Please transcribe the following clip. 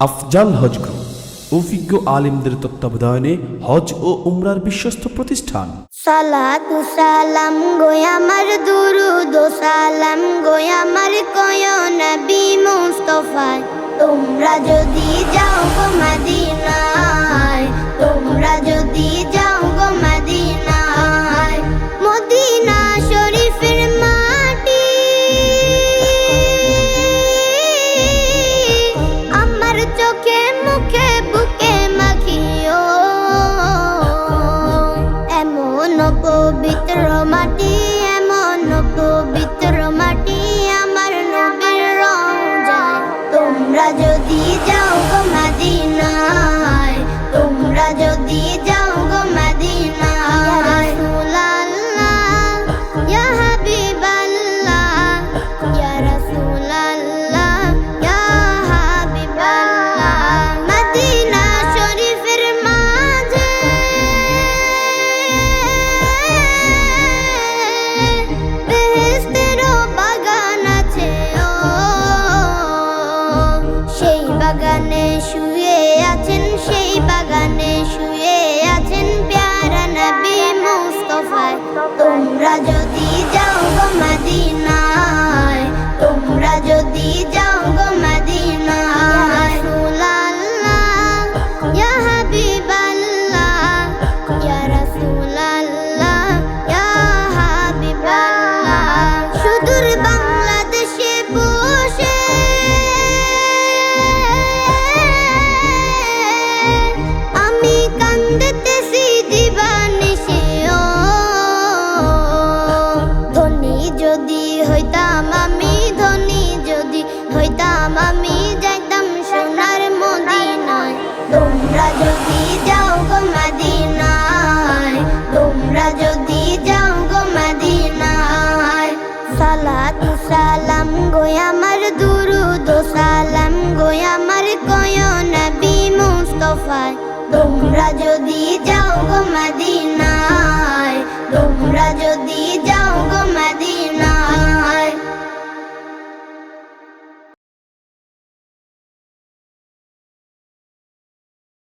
আফজাল হজ group অভিজ্ঞ আলিমদের তত্ত্বাবধানে হজ ও উমরার বিশ্বস্ত প্রতিষ্ঠান। সালাম গোয়ামার দুরুদ, সালাম গোয়ামার কয় নবী মুস্তফায় তোমরা যদি যাও গো চোখে মুখে বুকে মাখিও। এমন পবিত্র মাটি, এমন পবিত্র মাটি আমার নবীর রং যায় তোমরা যদি শুয়ে আছেন সেই বাগানে শুয়ে আছেন প্যারা নবী মুস্তফায়। তোমরা যদি যদি হইতাম আমি ধনী, যদি হইতাম আমি যাইতাম সোনার মদিনায়। তোমরা যদি যাও গো মদিনায়, তোমরা যদি যাও গো মদিনায়। সালাতু সালাম গোয় আমার দুরুদ, সালাম গোয় আমার কয় নবী মুস্তফায়। তোমরা যদি যাও গো মদিনায়, তোমরা যদি যাও গো